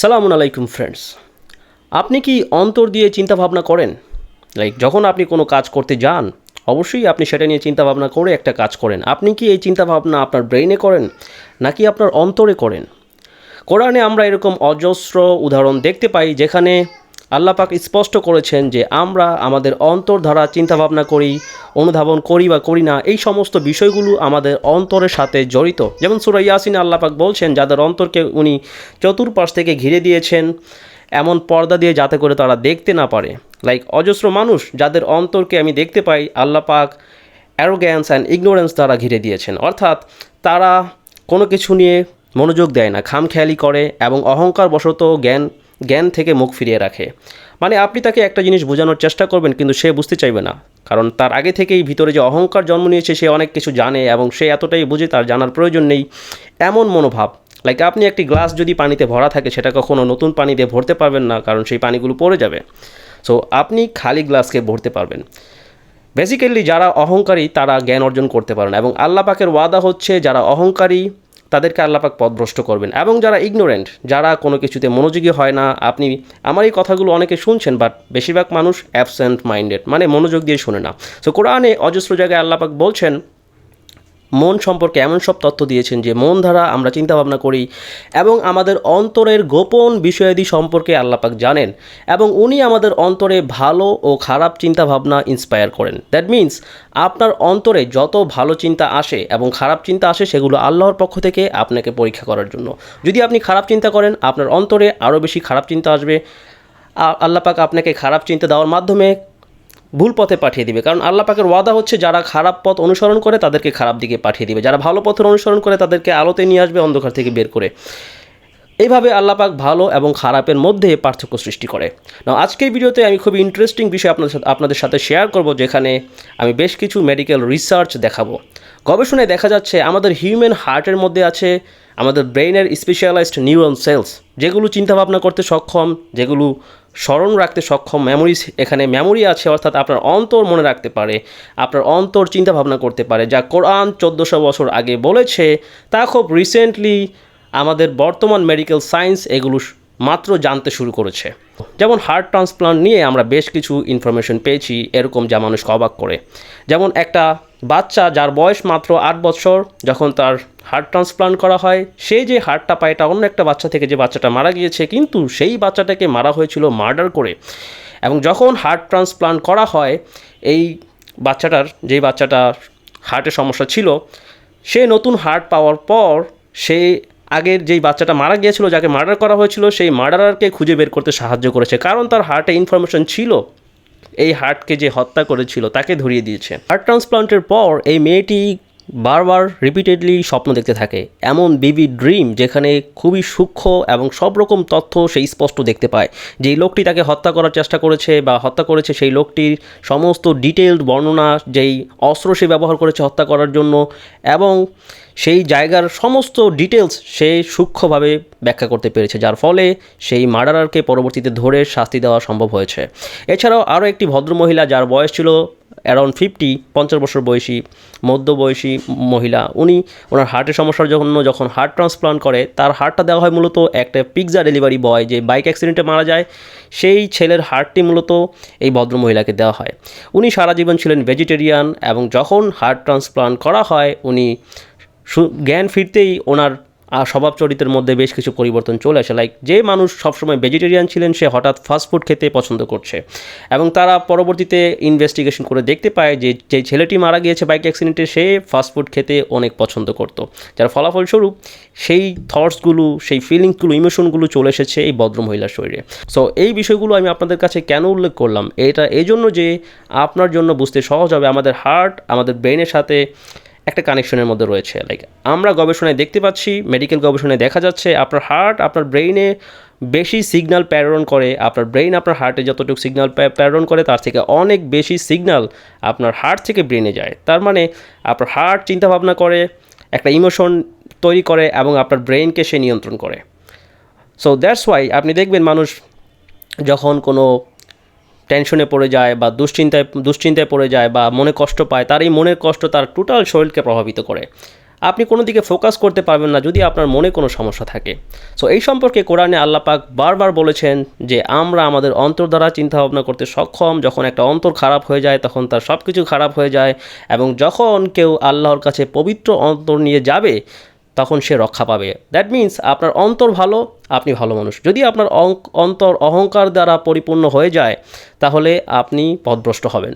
সালামু আলাইকুম ফ্রেন্ডস আপনি কি অন্তর দিয়ে চিন্তাভাবনা করেন? লাইক যখন আপনি কোনো কাজ করতে যান, অবশ্যই আপনি সেটা নিয়ে চিন্তাভাবনা করে একটা কাজ করেন। আপনি কি এই চিন্তাভাবনা আপনার ব্রেইনে করেন, নাকি আপনার অন্তরে করেন? কোরআনে আমরা এরকম অজস্র উদাহরণ দেখতে পাই যেখানে আল্লাহ পাক স্পষ্ট করেছেন যে আমরা আমাদের অন্তর ধারা চিন্তাভাবনা করি, অনুধাবন করি বা করি না, এই সমস্ত বিষয়গুলো আমাদের অন্তরের সাথে জড়িত। যেমন সুরা ইয়াসিন আল্লাহ পাক বলছেন, যাদের অন্তরকে উনি চতুর্পাশ থেকে ঘিরে দিয়েছেন, এমন পর্দা দিয়ে যাতে করে তারা দেখতে না পারে। লাইক অজস্র মানুষ যাদের অন্তরকে আমি দেখতে পাই, আল্লাহ পাক অ্যারোগ্যান্স অ্যান্ড ইগনোরেন্স দ্বারা ঘিরে দিয়েছেন। অর্থাৎ তারা কোনো কিছু নিয়ে মনোযোগ দেয় না, খামখেয়ালি করে এবং অহংকার বশত জ্ঞান জ্ঞান থেকে মুখ ফিরিয়ে রাখে। মানে আপনি তাকে একটা জিনিস বোঝানোর চেষ্টা করবেন, কিন্তু সে বুঝতে চাইবে না। কারণ তার আগে থেকেই ভিতরে যে অহংকার জন্ম নিয়েছে, সে অনেক কিছু জানে এবং সে এতটাই বুঝে তার জানার প্রয়োজন নেই, এমন মনোভাব। লাইক আপনি একটি গ্লাস যদি পানিতে ভরা থাকে, সেটা কখনো নতুন পানি দিয়ে ভরতে পারবেন না, কারণ সেই পানিগুলো পড়ে যাবে। সো আপনি খালি গ্লাসকে ভরতে পারবেন। বেসিক্যালি যারা অহংকারী, তারা জ্ঞান অর্জন করতে পারেন এবং আল্লাহ পাকের ওয়াদা হচ্ছে, যারা অহংকারী তাদেরকে আল্লাপাক পথভ্রষ্ট করবেন। এবং যারা ইগনোরেন্ট যারা কোনো কিছুতে মনোযোগী হয় না, আপনি আমার এই কথাগুলো অনেকে শুনছেন বাট বেশিরভাগ মানুষ অ্যাবসেন্ট মাইন্ডেড মানে মনোযোগ দিয়ে শুনে না। সো কোরআনে অজস্র জায়গায় আল্লাপাক বলছেন মন সম্পর্কে এমন সব তথ্য দিয়েছেন যে মন দ্বারা আমরা চিন্তাভাবনা করি এবং আমাদের অন্তরের গোপন বিষয়াদি সম্পর্কে আল্লাপাক জানেন এবং উনি আমাদের অন্তরে ভালো ও খারাপ চিন্তাভাবনা ইন্সপায়ার করেন। দ্যাট মিন্স আপনার অন্তরে যত ভালো চিন্তা আসে এবং খারাপ চিন্তা আসে সেগুলো আল্লাহর পক্ষ থেকে আপনাকে পরীক্ষা করার জন্য। যদি আপনি খারাপ চিন্তা করেন, আপনার অন্তরে আরও বেশি খারাপ চিন্তা আসবে। আল্লাপাক আপনাকে খারাপ চিন্তা দেওয়ার মাধ্যমে ভুল পথে পাঠিয়ে দিবে। কারণ আল্লাহ পাকের ওয়াদা হচ্ছে, যারা খারাপ পথ অনুসরণ করে, তাদেরকে খারাপ দিকে পাঠিয়ে দিবে। যারা ভালো পথের অনুসরণ করে, তাদেরকে আলোতে নিয়ে আসবে, অন্ধকার থেকে বের করে। এইভাবে আল্লাহ পাক ভালো এবং খারাপের মধ্যে পার্থক্য সৃষ্টি করে। না আজকের ভিডিওতে আমি খুব ইন্টারেস্টিং বিষয় আপনাদের সাথে আপনাদের সাথে শেয়ার করব, যেখানে আমি বেশ কিছু মেডিকেল রিসার্চ দেখাবো। গবেষণায় দেখা যাচ্ছে, আমাদের হিউম্যান হার্টের মধ্যে আছে আমাদের ব্রেইনের স্পেশালাইজড নিউরন সেলস যেগুলো চিন্তাভাবনা করতে সক্ষম, যেগুলো স্মরণ রাখতে সক্ষম মেমোরি এখানে মেমোরি আছে, অর্থাৎ আপনার অন্তর মনে রাখতে পারে, আপনার অন্তর চিন্তা ভাবনা করতে পারে, যা কোরআন চোদ্দোশো বছর আগে বলেছে, তা খুব রিসেন্টলি আমাদের বর্তমান মেডিকেল সায়েন্স এগুলো মাত্র জানতে শুরু করেছে। যেমন হার্ট ট্রান্সপ্লান্ট নিয়ে আমরা বেশ কিছু ইনফরমেশন পেয়েছি, এরকম যা মানুষকে অবাক করে। যেমন একটা বাচ্চা যার বয়স মাত্র আট বছর, যখন তার হার্ট ট্রান্সপ্লান্ট করা হয়। সে যে হার্টটা পায়, এটা অন্য একটা বাচ্চা থেকে যে বাচ্চাটা মারা গিয়েছে, কিন্তু সেই বাচ্চাটাকে মারা হয়েছিল মার্ডার করে। এবং যখন হার্ট ট্রান্সপ্লান্ট করা হয়, এই বাচ্চাটার, যেই বাচ্চাটা হার্টের সমস্যা ছিল, সে নতুন হার্ট পাওয়ার পর, সে আগের যেই বাচ্চাটা মারা গিয়েছিল, যাকে মার্ডার করা হয়েছিল, সেই মার্ডারারকে খুঁজে বের করতে সাহায্য করেছে। কারণ তার হার্টে ইনফরমেশন ছিল, এই হার্টকে যে হত্যা করেছিল, তাকে ধরিয়ে দিয়েছে। হার্ট ট্রান্সপ্লান্টের পর, এই মেয়েটি বারবার রিপিটেডলি স্বপ্ন দেখতে থাকে। এমন বিবি ড্রিম যেখানে খুবই সূক্ষ্ম এবং সব রকম তথ্য সেই স্পষ্ট দেখতে পায়। যেই লোকটি তাকে হত্যা করার চেষ্টা করেছে বা হত্যা করেছে সেই লোকটির সমস্ত ডিটেলড বর্ণনা, যেই অস্ত্র সে ব্যবহার করেছে হত্যা করার জন্য এবং সেই জায়গার সমস্ত ডিটেলস সে সূক্ষ্মভাবে ব্যাখ্যা করতে পেরেছে, যার ফলে সেই মার্ডারারকে পরবর্তীতে ধরে শাস্তি দেওয়া সম্ভব হয়েছে। এছাড়াও আরও একটি ভদ্রমহিলা যার বয়স ছিল অ্যারাউন্ড ফিফটি পঞ্চাশ বছর বয়সী মধ্যবয়সী মহিলা। উনি ওনার হার্টের সমস্যার জন্য যখন হার্ট ট্রান্সপ্লান্ট করে, তার হার্টটা দেওয়া হয় মূলত একটা পিৎজা ডেলিভারি বয় যে বাইক অ্যাক্সিডেন্টে মারা যায়, সেই ছেলের হার্টটি মূলত এই ভদ্রমহিলাকে দেওয়া হয়। উনি সারা জীবন ছিলেন ভেজিটেরিয়ান এবং যখন হার্ট ট্রান্সপ্লান্ট করা হয়, উনি জ্ঞান ফিরতেই ওনার স্বভাব চরিত্রের মধ্যে বেশ কিছু পরিবর্তন চলে আসে। লাইক যে মানুষ সবসময় ভেজিটেরিয়ান ছিলেন, সে হঠাৎ ফাস্টফুড খেতে পছন্দ করছে। এবং তারা পরবর্তীতে ইনভেস্টিগেশন করে দেখতে পায় যে যে ছেলেটি মারা গিয়েছে বাইক অ্যাক্সিডেন্টে সে ফাস্টফুড খেতে অনেক পছন্দ করত। যার ফলাফলস্বরূপ সেই থটসগুলো সেই ফিলিংসগুলো ইমোশনগুলো চলে এসেছে এই ভদ্রমহিলার শরীরে। সো এই বিষয়গুলো আমি আপনাদের কাছে কেন উল্লেখ করলাম? এটা এই জন্য যে আপনার জন্য বুঝতে সহজ হবে, আমাদের হার্ট আমাদের ব্রেনের সাথে একটা কানেকশনের মধ্যে রয়েছে। লাইক আমরা গবেষণায় দেখতে পাচ্ছি মেডিকেল গবেষণায় দেখা যাচ্ছে, আপনার হার্ট আপনার ব্রেইনে বেশি সিগনাল প্রেরণ করে, আপনার ব্রেইন আপনার হার্টে যতটুকু সিগনাল প্রেরণ করে, তার থেকে অনেক বেশি সিগন্যাল আপনার হার্ট থেকে ব্রেনে যায়। তার মানে আপনার হার্ট চিন্তাভাবনা করে, একটা ইমোশন তৈরি করে এবং আপনার ব্রেইনকে সে নিয়ন্ত্রণ করে। সো দ্যাটস ওয়াই আপনি দেখবেন মানুষ যখন কোনো টেনশনে পড়ে যায় বা দুশ্চিন্তায় দুশ্চিন্তায় পড়ে যায় বা মনে কষ্ট পায়, তার এই মনের কষ্ট তার টোটাল শরীরকে প্রভাবিত করে। আপনি কোনো দিকে ফোকাস করতে পারবেন না যদি আপনার মনে কোনো সমস্যা থাকে। সো এই সম্পর্কে কোরআনে আল্লাহ পাক বারবার বলেছেন যে, আমরা আমাদের অন্তর দ্বারা চিন্তা ভাবনা করতে সক্ষম, যখন একটা অন্তর খারাপ হয়ে যায়, তখন তার সব কিছু খারাপ হয়ে যায় এবং যখন কেউ আল্লাহর কাছে পবিত্র অন্তর নিয়ে যাবে তখন সে রক্ষা পাবে। দ্যাট মিন্স আপনার অন্তর ভালো, আপনি ভালো মানুষ। যদি আপনার অন্তর অহংকার দ্বারা পরিপূর্ণ হয়ে যায়, তাহলে আপনি পথভ্রষ্ট হবেন।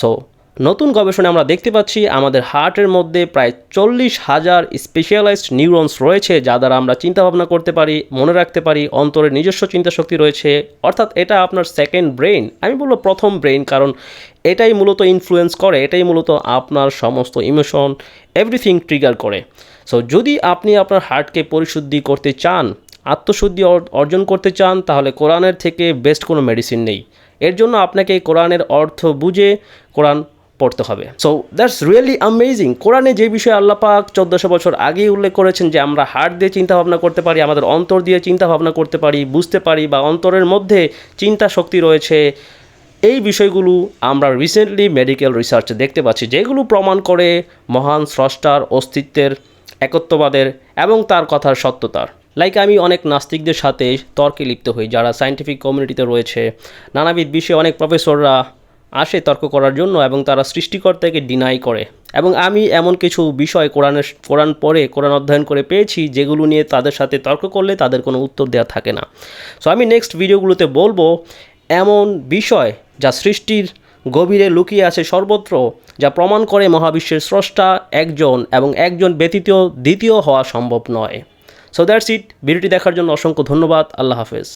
সো নতুন গবেষণায় আমরা দেখতে পাচ্ছি আমাদের হার্টের মধ্যে প্রায় চল্লিশ হাজার স্পেশালাইজড নিউরনস রয়েছে, যা দ্বারা আমরা চিন্তা ভাবনা করতে পারি, মনে রাখতে পারি, অন্তরের নিজস্ব চিন্তা শক্তি রয়েছে। অর্থাৎ এটা আপনার সেকেন্ড ব্রেন আমি বলব প্রথম ব্রেন কারণ এটাই মূলত ইনফ্লুয়েন্স করে, এটাই মূলত আপনার সমস্ত ইমোশন এভরিথিং ট্রিগার করে। সো যদি আপনি আপনার হার্টকে পরিশুদ্ধি করতে চান, আত্মশুদ্ধি অর- অর্জন করতে চান, তাহলে কোরআনের থেকে বেস্ট কোনো মেডিসিন নেই। এর জন্য আপনাকে কোরআনের অর্থ বুঝে কোরআন পড়তে হবে। সো দ্যাটস রিয়েলি অ্যামেজিং কোরআনে যে বিষয়ে আল্লাহ পাক চোদ্দোশো বছর আগেই উল্লেখ করেছেন যে আমরা হার্ট দিয়ে চিন্তা ভাবনা করতে পারি, আমাদের অন্তর দিয়ে চিন্তা ভাবনা করতে পারি, বুঝতে পারি বা অন্তরের মধ্যে চিন্তা শক্তি রয়েছে, এই বিষয়গুলো আমরা রিসেন্টলি মেডিকেল রিসার্চে দেখতে পাচ্ছি, যেগুলো প্রমাণ করে মহান স্রষ্টার অস্তিত্বের একত্ববাদের এবং তার কথার সত্যতার। লাইক আমি অনেক নাস্তিকদের সাথে তর্কে লিপ্ত হই, যারা সায়েন্টিফিক কমিউনিটিতে রয়েছে। নানাবিধ বিষয়ে অনেক প্রফেসররা আসে তর্ক করার জন্য এবং তারা সৃষ্টিকর্তাকে ডিনাই করে। এবং আমি এমন কিছু বিষয় কোরআনের, কোরআন পড়ে, কোরআন অধ্যয়ন করে পেয়েছি, যেগুলো নিয়ে তাদের সাথে তর্ক করলে তাদের কোনো উত্তর দেওয়া থাকে না। সো আমি নেক্সট ভিডিওগুলোতে বলব, এমন বিষয় যা সৃষ্টির গভীরে লুকিয়ে আছে সর্বত্র, যা প্রমাণ করে মহাবিশ্বের স্রষ্টা একজন এবং একজন ব্যতীত দ্বিতীয় হওয়া সম্ভব নয়। সো দ্যাটস ইট ভিডিওটি দেখার জন্য অসংখ্য ধন্যবাদ। আল্লাহ হাফেজ।